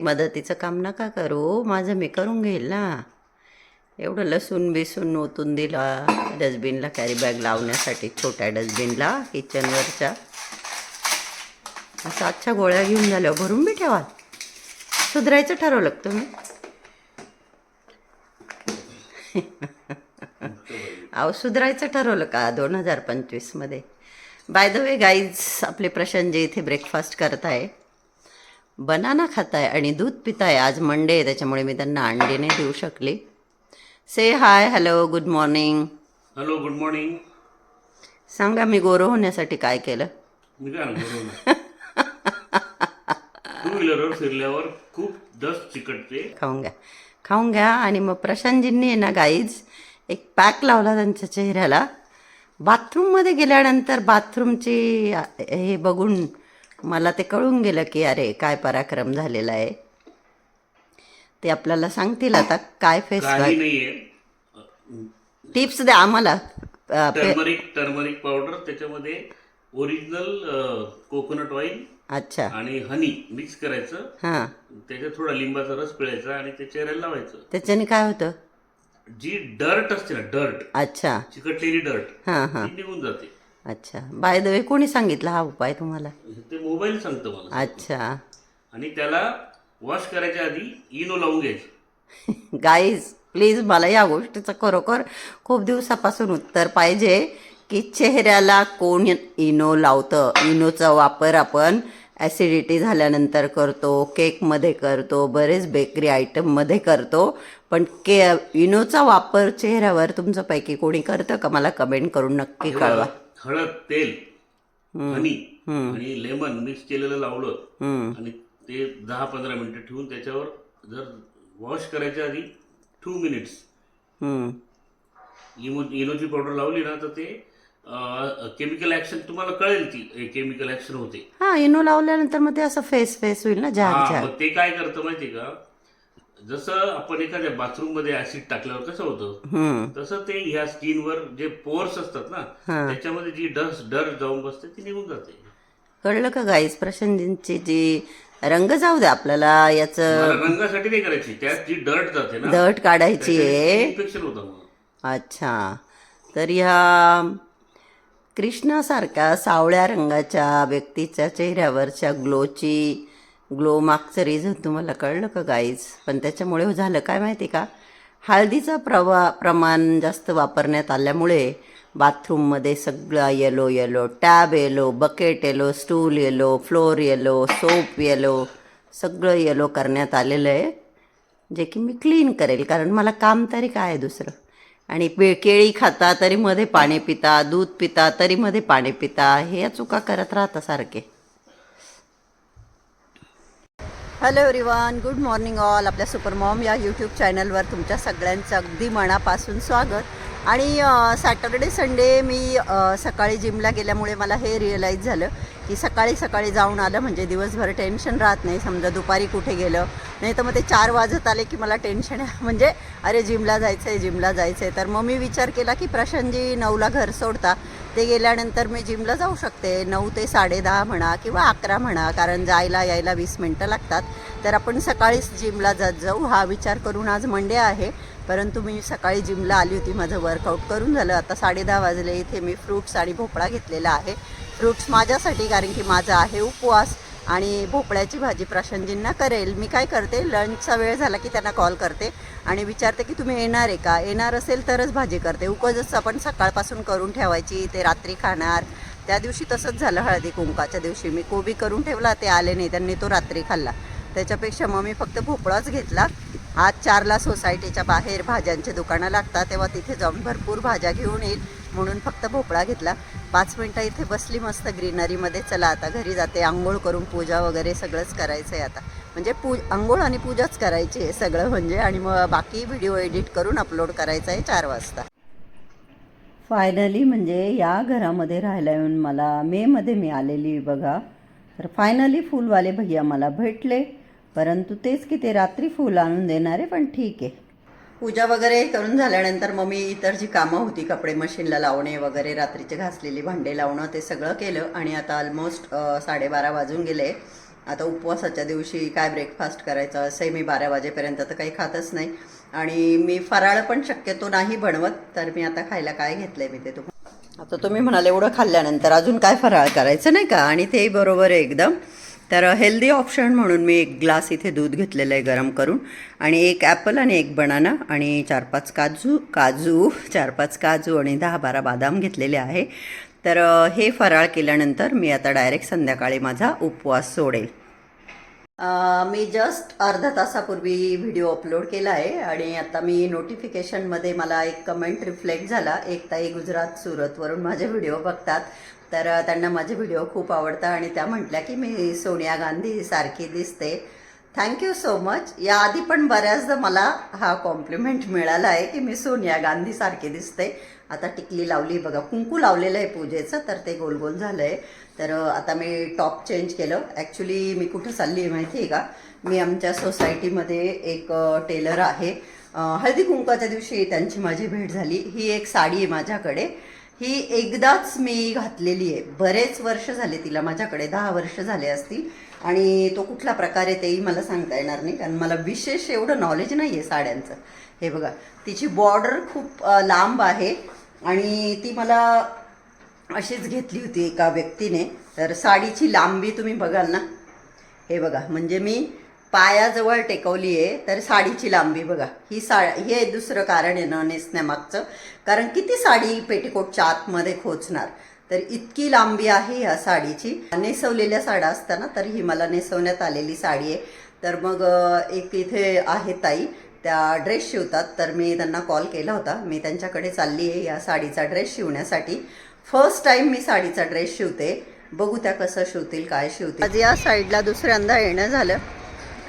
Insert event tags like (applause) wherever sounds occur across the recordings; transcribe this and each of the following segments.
मदतीचं काम नका करू. माझं मी करून घेईल ना. एवढं लसूण बिसून ओतून दिला. डस्टबिनला कॅरी बॅग लावण्यासाठी छोट्या डस्टबिनला किचनवरच्या असं आजच्या गोळ्या घेऊन झाल्या भरून बी ठेवाल. सुधरायचं ठरवलं का तुम्ही? अहो सुधरायचं ठरवलं का दोन हजार पंचवीसमध्ये? बाय द वे गाईज आपले प्रशांत जे इथे ब्रेकफास्ट करताय. बनाना खाताय आणि दूध पिताय आज मंडे आहे त्याच्यामुळे मी त्यांना अंडी नाही देऊ शकली. Say hi hello good morning hello good morning सांगा मी गोरं होण्यासाठी काय केलं? मी काय म्हणतो टू व्हीलरवर फिरल्यावर खूप चिकटते खाऊन घ्या. खाऊन घ्या आणि मग प्रशांतजींनी आहे ना गाईज एक पॅक लावला त्यांच्या चेहऱ्याला. बाथरूममध्ये गेल्यानंतर बाथरूमची हे बघून मला ते कळून गेलं की अरे काय पराक्रम झालेला आहे. ते आपल्याला सांगतील आता काय फेस टिप्स द्या आम्हाला. टर्मरिक टर्मरिक पावडर त्याच्यामध्ये ओरिजिनल कोकोनट ऑइल अच्छा. आणि हनी मिक्स करायचं. हां. त्याच्यात थोडा लिंबाचा रस पिळायचा आणि ते चेहऱ्याला लावायचं. त्याच्याने काय होतं? जी डर्ट असते ना डर्ट. अच्छा. चिकटलेली डर्ट हां हां. निघून जाते. अच्छा. बाय द वे कोणी सांगितलं हा उपाय तुम्हाला? ते मोबाईल सांगतं मला. अच्छा. आणि त्याला वॉश करायच्या आधी इनो लावून घ्यायचं. गाईज प्लीज मला या गोष्टीचं खरोखर खूप दिवसापासून उत्तर पाहिजे की चेहऱ्याला कोण इनो लावतं. इनोचा वापर आपण ॲसिडिटी झाल्यानंतर करतो केकमध्ये करतो बरेच बेकरी आयटममध्ये करतो. पण के इनोचा वापर चेहऱ्यावर तुमच्यापैकी कोणी करतं का? मला कमेंट करून नक्की कळवा. हळद तेल हनी आणि लेमन मिक्स केलेलं लावलं आणि ते दहा पंधरा मिनिटं ठेवून त्याच्यावर जर वॉश करायच्या आधी टू मिनिट्स हम्म. इमो इनोची पावडर लावली ना तर ते केमिकल ऍक्शन तुम्हाला कळेल ती केमिकल ऍक्शन होते. हा इनो लावल्यानंतर मग ते असं फेस फेस होईल ना ते काय करतं माहितीये का? जसं आपण एखाद्या बाथरूममध्ये ऍसिड टाकल्यावर कसं होतं? तसं ते ह्या स्किनवर जे पोर्स असतात ना. त्याच्यामध्ये जी डस्ट डर जाऊन बसते ती निघून जाते. कळलं का गाईज प्रशांतजींची जी रंग जाऊ द्या आपल्याला याचं रंगासाठी नाही करायची त्यात जी डर्ट जाते ना दट काढायची आहे. इन्फेक्शन होतं अच्छा. तर ह्या कृष्णासारख्या सावळ्या रंगाच्या व्यक्तीच्या चेहऱ्यावरच्या ग्लोची ग्लो मागचं रिझन तुम्हाला कळलं का गाईज पण त्याच्यामुळे झालं. काय माहिती का? हळदीचा प्रवा प्रमाण जास्त वापरण्यात आल्यामुळे बाथरूममध्ये सगळं yellow yellow tub yellow bucket yellow stool yellow floor yellow soap yellow सगळं येलो करण्यात आलेलं आहे जे की मी क्लीन करेल. कारण मला काम तरी काय आहे दुसरं? आणि पे केळी खाता तरी मध्ये पाणी पिता दूध पिता तरी मध्ये पाणी पिता हे चुका करत राहता सारखे. Hello everyone good morning all आपल्या सुपरमॉम या यूट्यूब चॅनलवर तुमच्या सगळ्यांचं अगदी मनापासून स्वागत. आणि सॅटर्डे संडे मी सकाळी जिमला गेल्यामुळे मला हे रिअलाईज झालं की सकाळी सकाळी जाऊन आलं म्हणजे दिवसभर टेन्शन राहत नाही. समजा दुपारी कुठे गेलं नाही तर मग ते चार वाजत आले की मला टेन्शन (laughs) म्हणजे अरे जिमला जायचं आहे जिमला जायचं आहे तर मग मी विचार केला की प्रशांतजी नऊला घर सोडता. ते गेल्यानंतर मी जिमला जाऊ शकते. नऊ ते साडेदहा म्हणा किंवा अकरा म्हणा कारण जायला यायला वीस मिनटं लागतात. तर आपण सकाळीच जिमला जात जाऊ. हा विचार करून आज मंडे आहे. परंतु मी सकाळी जिमला आली होती. माझं वर्कआउट करून झालं. आता साडेदहा वाजले. इथे मी फ्रूट्स आणि भोपळा घेतलेला आहे. फ्रूट्स माझ्यासाठी कारण की माझा आहे उपवास आणि भोपळ्याची भाजी प्रशांतजींना करेल. मी काय करते लंचचा वेळ झाला की त्यांना कॉल करते आणि विचारते की तुम्ही येणार आहे का? येणार असेल तरच भाजी करते. उकजच आपण सकाळपासून करून ठेवायची ते रात्री खाणार. त्या दिवशी तसंच झालं हळदी कुंकाच्या दिवशी. मी कोबी करून ठेवला ते आले नाही त्यांनी तो रात्री खाल्ला. त्याच्यापेक्षा मग मी फक्त भोपळाच घेतला. आज चारला सोसायटीच्या बाहेर भाज्यांचे दुकानं लागतात तेव्हा तिथे जाऊन भरपूर भाज्या घेऊन येईल म्हणून फक्त भोपळा घेतला. पाच मिनटं इथे बसली मस्त ग्रीनरीमध्ये चला आता घरी जाते आंघोळ करून पूजा वगैरे सगळंच करायचं आहे आता. म्हणजे पू आंघोळ आणि पूजाच करायची आहे सगळं म्हणजे आणि मग बाकी व्हिडिओ एडिट करून अपलोड करायचं आहे चार वाजता. फायनली म्हणजे या घरामध्ये राहायला येऊन मला मेमध्ये मी आलेली बघा. तर फायनली फुलवाले भैया मला भेटले. परंतु तेच की ते रात्री फुल आणून देणारे पण ठीक आहे. पूजा वगैरे करून झाल्यानंतर मग मी इतर जी कामं होती कपडे मशीनला लावणे वगैरे रात्रीचे घासलेली भांडे लावणं ते सगळं केलं आणि आता ऑलमोस्ट साडेबारा वाजून गेले. आता उपवासाच्या दिवशी काय ब्रेकफास्ट करायचं असंही मी बारा वाजेपर्यंत तर काही खातच नाही. आणि मी फराळ पण शक्यतो नाही बनवत तर मी आता खायला काय घेतलंय मी ते तुम्हाला आता तुम्ही म्हणाले एवढं खाल्ल्यानंतर अजून काय फराळ करायचं नाही का? आणि तेही बरोबर आहे एकदम. तर हेल्दी ऑप्शन म्हणून मी एक ग्लास इथे दूध घेतलेलं आहे गरम करून आणि एक ॲपल आणि एक बनाना आणि चार पाच काजू काजू चार पाच काजू आणि दहा बारा बदाम घेतलेले आहे. तर हे फराळ केल्यानंतर मी आता डायरेक्ट संध्याकाळी माझा उपवास सोडेल. मी जस्ट अर्धा तासापूर्वी व्हिडिओ अपलोड केला आहे आणि आता मी नोटिफिकेशनमध्ये मला एक कमेंट रिफ्लेक्ट झाला. एक ताई गुजरात सुरतवरून माझे व्हिडिओ बघतात. तर त्यांना माझे व्हिडिओ खूप आवडतात आणि त्या म्हटल्या की मी सोनिया गांधी सारखी दिसते. थँक्यू सो मच याआधी पण बऱ्याचदा मला हा कॉम्प्लिमेंट मिळाला आहे की मी सोनिया गांधी सारखी दिसते. आता टिकली लावली बघा कुंकू लावलेलं आहे पूजेचं तर ते गोल गोल झालं आहे तर आता मी टॉप चेंज केलं. ॲक्च्युली मी कुठं चालली आहे माहिती आहे का? मी आमच्या सोसायटीमध्ये एक टेलर आहे. हळदी कुंकाच्या दिवशी त्यांची माझी भेट झाली. ही एक साडी आहे माझ्याकडे. ही एकदाच मी घातलेली आहे. बरेच वर्ष झाले तिला माझ्याकडे दहा वर्ष झाले असतील. आणि तो कुठला प्रकार आहे तेही मला सांगता येणार नाही. कारण मला विशेष एवढं नॉलेज नाही आहे साड्यांचं. हे बघा तिची बॉर्डर खूप लांब आहे. आणि ती मला अशीच घेतली होती एका व्यक्तीने. तर साडीची लांबी तुम्ही बघाल ना? हे बघा म्हणजे मी पायाजवळ टेकवली आहे तर साडीची लांबी बघा. ही सा हे दुसरं कारण आहे न नेसण्यामागचं. कारण किती साडी पेटीकोटच्या आतमध्ये खोचणार? तर इतकी लांबी आहे या साडीची. नेसवलेल्या साड्या असताना तर ही मला नेसवण्यात आलेली साडी आहे. तर मग एक इथे आहे ताई. त्या ड्रेस शिवतात. तर मी त्यांना कॉल केला होता. मी त्यांच्याकडे चालली आहे या साडीचा ड्रेस शिवण्यासाठी. फर्स्ट टाईम मी साडीचा ड्रेस शिवते. बघू त्या कसं शिवतील काय शिवतील. आज या साईडला दुसऱ्यांदा येणं झालं.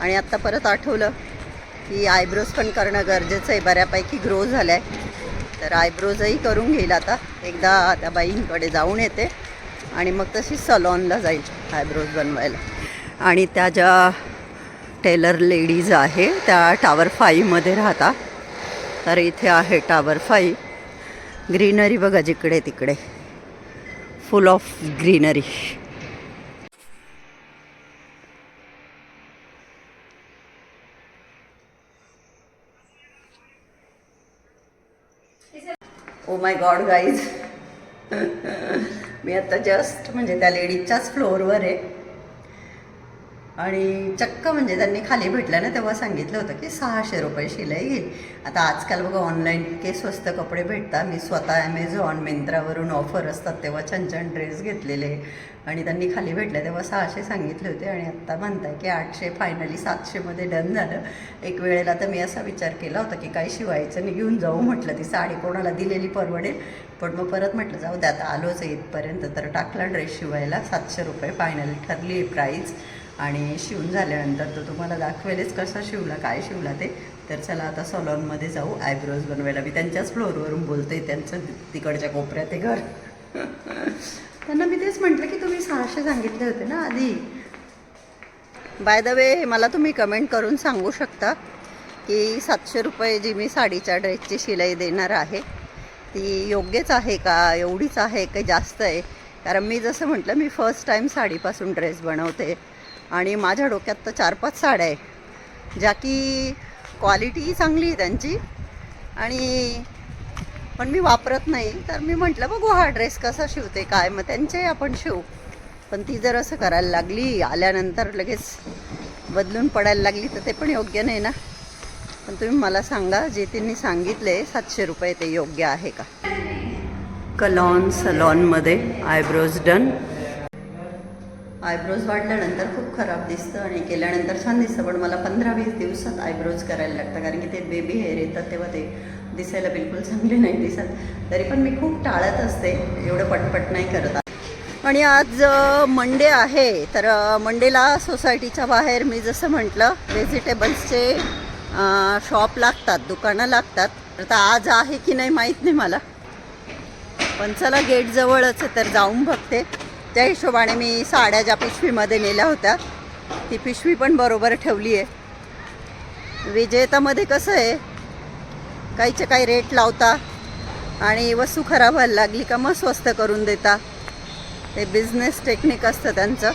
आणि आत्ता परत आठवलं की आयब्रोज पण करणं गरजेचं आहे. बऱ्यापैकी ग्रो झालं आहे तर आयब्रोजही करून घेईल आता. एकदा त्या बाईंकडे जाऊन येते. आणि मग तशी सलॉनला जाईल आयब्रोज बनवायला. आणि त्या ज्या टेलर लेडीज आहे त्या टावर फाईव्हमध्ये राहतात तर इथे आहे टावर फाईव्ह ग्रीनरी बघा जिकडे तिकडे. Full of greenery oh my god guys मी आता जस्ट म्हणजे त्या लेडीजच्याच फ्लोअरवर आहे. आणि चक्क म्हणजे त्यांनी खाली भेटलं ना तेव्हा सांगितलं होतं की सहाशे रुपये शिलाई घेईल. आता आजकाल बघा ऑनलाईन इतके स्वस्त कपडे भेटतात. मी स्वतः ॲमेझॉन मिंत्रावरून ऑफर असतात तेव्हा छान छान ड्रेस घेतलेले. आणि त्यांनी खाली भेटलं तेव्हा सहाशे सांगितले होते. आणि आत्ता म्हणताय की आठशे फायनली सातशेमध्ये डन झालं. एक वेळेला तर मी असा विचार केला होता की काही शिवायचं? नाही घेऊन जाऊ म्हटलं ती साडी कोणाला दिलेली परवडेल? पण मग परत म्हटलं जाऊ द्या आता आलोच आहे इथपर्यंत. तर टाकला ड्रेस शिवायला. सातशे रुपये फायनली ठरली प्राईज आणि शिवून झाल्यानंतर तो तुम्हाला दाखवेलच कसा शिवला काय शिवला ते. तर चला आता सलॉनमध्ये जाऊ आयब्रोज बनवायला. मी त्यांच्याच फ्लोअरवरून बोलते त्यांचं तिकडच्या कोपऱ्यात ते घर. (laughs) त्यांना मी तेच म्हटलं की तुम्ही सहाशे सांगितले होते ना आधी. बाय द वे मला तुम्ही कमेंट करून सांगू शकता की सातशे रुपये जी मी साडीच्या ड्रेसची शिलाई देणार आहे ती योग्यच आहे का? एवढीच आहे का? जास्त आहे? कारण मी जसं म्हटलं मी फर्स्ट टाईम साडीपासून ड्रेस बनवते. आणि माझ्या डोक्यात तर चार पाच साड्या आहे ज्या की क्वालिटीही चांगली आहे त्यांची. आणि पण मी वापरत नाही तर मी म्हटलं बघू हा ड्रेस कसा शिवते काय? मग त्यांचे आपण शिवू. पण ती जर असं करायला लागली आल्यानंतर लगेच बदलून पडायला लागली तर ते पण योग्य नाही ना? पण तुम्ही मला सांगा जे त्यांनी सांगितले सातशे रुपये ते योग्य आहे का? कलॉन सलॉनमध्ये आयब्रोज डन. आयब्रोज वाढल्यानंतर खूप खराब दिसतं आणि केल्यानंतर छान दिसतं पण मला पंधरा वीस दिवसात आयब्रोज करायला लागतं कारण की ते बेबी हेअर येतात तेव्हा ते दिसायला बिलकुल चांगले नाही दिसत. तरी पण मी खूप टाळत असते एवढं पटपट नाही करत. आणि आज मंडे आहे तर मंडेला सोसायटीच्या बाहेर मी जसं म्हटलं व्हेजिटेबल्सचे शॉप लागतात दुकानं लागतात. तर आता आज आहे की नाही माहीत नाही मला. पण चला गेट जवळच आहे तर जाऊन बघते. त्या हिशोबाने मी साड्या ज्या पिशवीमध्ये नेल्या होत्या ती पिशवी पण बरोबर ठेवली आहे. विजेतामध्ये कसं आहे काहीचे काही रेट लावता आणि वस्तू खराब व्हायला लागली का मग स्वस्त करून देता. ते बिझनेस टेक्निक असतं त्यांचं.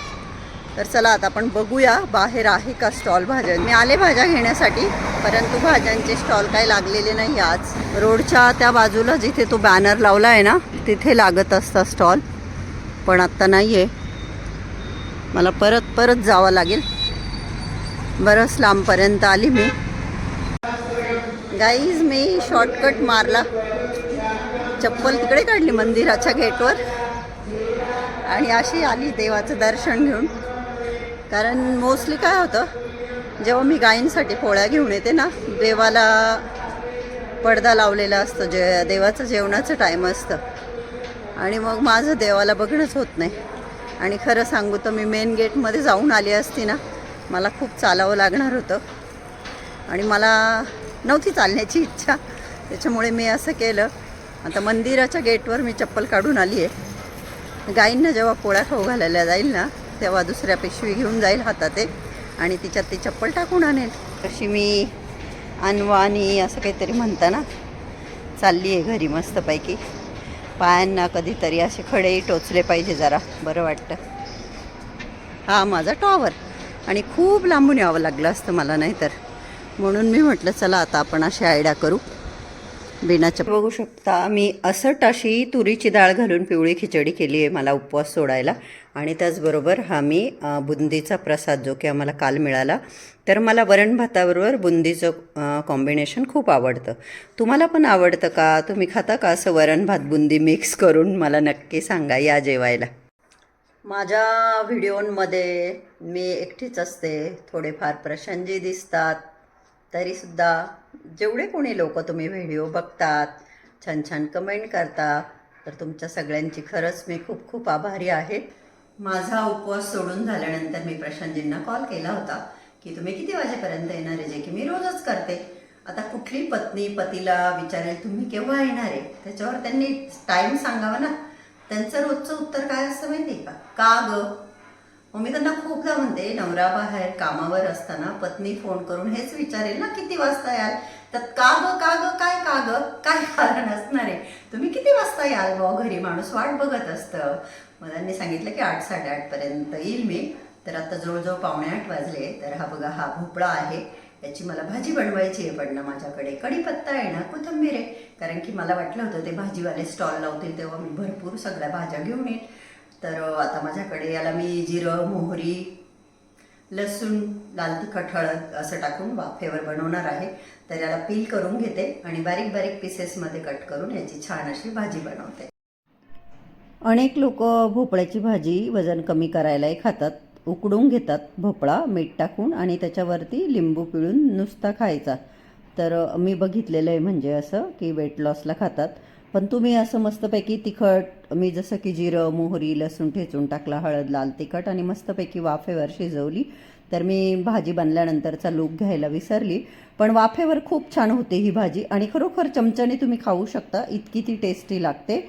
तर चला आता आपण बघूया बाहेर आहे का स्टॉल भाज्या मी आले भाज्या घेण्यासाठी परंतु भाज्यांचे स्टॉल काही लागलेले नाही आज. रोडच्या त्या बाजूला जिथे तो बॅनर लावला आहे ना तिथे लागत असता स्टॉल पण आत्ता नाही आहे मला परत परत जावं लागेल. बरंच लांबपर्यंत आली मी. गाईज मी शॉर्टकट मारला. चप्पल तिकडे काढली मंदिराच्या गेटवर. आणि अशी आली देवाचं दर्शन घेऊन. कारण मोस्टली काय होतं जेव्हा मी गायींसाठी पोळ्या घेऊन येते ना देवाला पडदा लावलेला असतो जे देवाचं जेवणाचं टाईम असतं. आणि मग माझं देवाला बघणंच होत नाही. आणि खरं सांगू तर मी मेन गेटमध्ये जाऊन आली असती ना मला खूप चालावं लागणार होतं. आणि मला नव्हती चालण्याची इच्छा. त्याच्यामुळे मी असं केलं. आता मंदिराच्या गेटवर मी चप्पल काढून आली आहे गाईंना जेव्हा पोळ्या खाऊ घालायला जाईल ना तेव्हा दुसऱ्या पिशवी घेऊन जाईल हातात एक आणि तिच्यात ती चप्पल टाकून आणेल. तशी मी अनवानी असं काहीतरी म्हणता ना चालली आहे घरी मस्तपैकी. पायांना कधीतरी असे खडेही टोचले पाहिजे जरा बरं वाटतं. हा माझा टॉवर आणि खूप लांबून यावं लागलं असतं मला नाहीतर. म्हणून मी म्हटलं चला आता आपण अशी आयडिया करू. बिनाच्या बघू शकता मी असट अशी तुरीची डाळ घालून पिवळी खिचडी केली आहे मला उपवास सोडायला. आणि त्याचबरोबर हा मी बुंदीचा प्रसाद जो की आम्हाला काल मिळाला तर मला वरण भाताबरोबर बुंदीचं कॉम्बिनेशन खूप आवडतं. तुम्हाला पण आवडतं का? तुम्ही खाता का असं वरण भात बुंदी मिक्स करून? मला नक्की सांगा या जेवायला. माझ्या व्हिडिओंमध्ये मी एकटीच असते. थोडेफार प्रशांतजी दिसतात. तरीसुद्धा जेवढे कोणी लोक तुम्ही व्हिडिओ बघतात छान छान कमेंट करता तर तुमच्या सगळ्यांची खरंच मी खूप खूप आभारी आहे. माझा उपवास सोडून झाल्यानंतर मी प्रशांतजींना कॉल केला होता की तुम्ही किती वाजेपर्यंत येणार आहे जे की मी रोजच करते. आता कुठली पत्नी पतीला विचारेल तुम्ही केव्हा येणार आहे? त्याच्यावर त्यांनी टाईम सांगावा ना. त्यांचं रोजचं उत्तर काय असतं माहिती आहे का? का ग? मग मी त्यांना खूपदा म्हणते नवरा बाहेर कामावर असताना पत्नी फोन करून हेच विचारेल ना किती वाजता याल? तर का ग का ग काय का ग? काय कारण असणार आहे? तुम्ही किती वाजता याल बॉ घरी माणूस वाट बघत असतं. मग त्यांनी सांगितलं की आठ साडेआठपर्यंत येईल मी. तर आता जवळजवळ पावणे आठ वाजले. तर हा बघा हा भोपळा आहे. याची मला भाजी बनवायची आहे. पण ना माझ्याकडे कढीपत्ता आहे ना कोथिंबीर आहे. कारण की मला वाटलं होतं ते भाजीवाले स्टॉल लावतील तेव्हा मी भरपूर सगळ्या भाज्या घेऊन येईल. तर आता माझ्याकडे याला मी जिरं मोहरी लसूण लाल तिखट हळद असं टाकून वाफेवर बनवणार आहे. तर याला पील करून घेते आणि बारीक बारीक पीसेसमध्ये कट करून याची छान अशी भाजी बनवते. अनेक लोक भोपळ्याची भाजी वजन कमी करायलाही खातात उकडून घेतात. भोपळा मीठ टाकून आणि त्याच्यावरती लिंबू पिळून नुसता खायचा. तर मी बघितलेलं आहे म्हणजे असं की वेट लॉसला खातात. पण तुम्ही असं मस्तपैकी तिखट मी जसं की जिरं मोहरी लसूण ठेचून टाकला हळद लाल तिखट आणि मस्तपैकी वाफेवर शिजवली. तर मी भाजी बनल्यानंतरचा लूक घ्यायला विसरली. पण वाफेवर खूप छान होते ही भाजी आणि खरोखर चमच्याने तुम्ही खाऊ शकता. इतकी ती टेस्टी लागते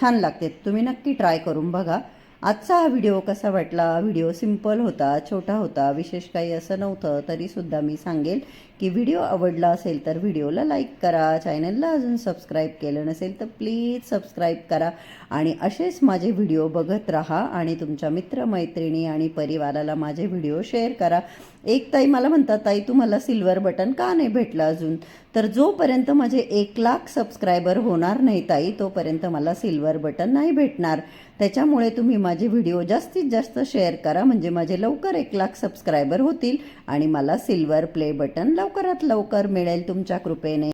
छान लागते. तुम्ही नक्की ट्राय करून बघा. आजचा हा व्हिडिओ कसा वाटला? व्हिडिओ सिंपल होता छोटा होता विशेष काही असं नव्हतं तरीसुद्धा मी सांगेल. की व्हिडिओ आवडला असेल तर व्हिडिओला लाईक करा चॅनलला अजून सबस्क्राईब केलं नसेल तर प्लीज सबस्क्राईब करा आणि असेच माझे व्हिडिओ बघत राहा आणि तुमच्या मित्रमैत्रिणी आणि परिवाराला माझे व्हिडिओ शेअर करा. एक ताई मला म्हणतात ताई तुम्हाला सिल्वर बटन का नाही भेटलं अजून? तर जोपर्यंत माझे एक लाख सबस्क्रायबर होणार नाही ताई तोपर्यंत मला सिल्वर बटन नाही भेटणार. त्याच्यामुळे तुम्ही माझे व्हिडिओ जास्तीत जास्त शेअर करा म्हणजे माझे लवकर एक लाख सबस्क्रायबर होतील आणि मला सिल्वर प्ले बटन लवकरात लवकर मिळेल तुमच्या कृपेने.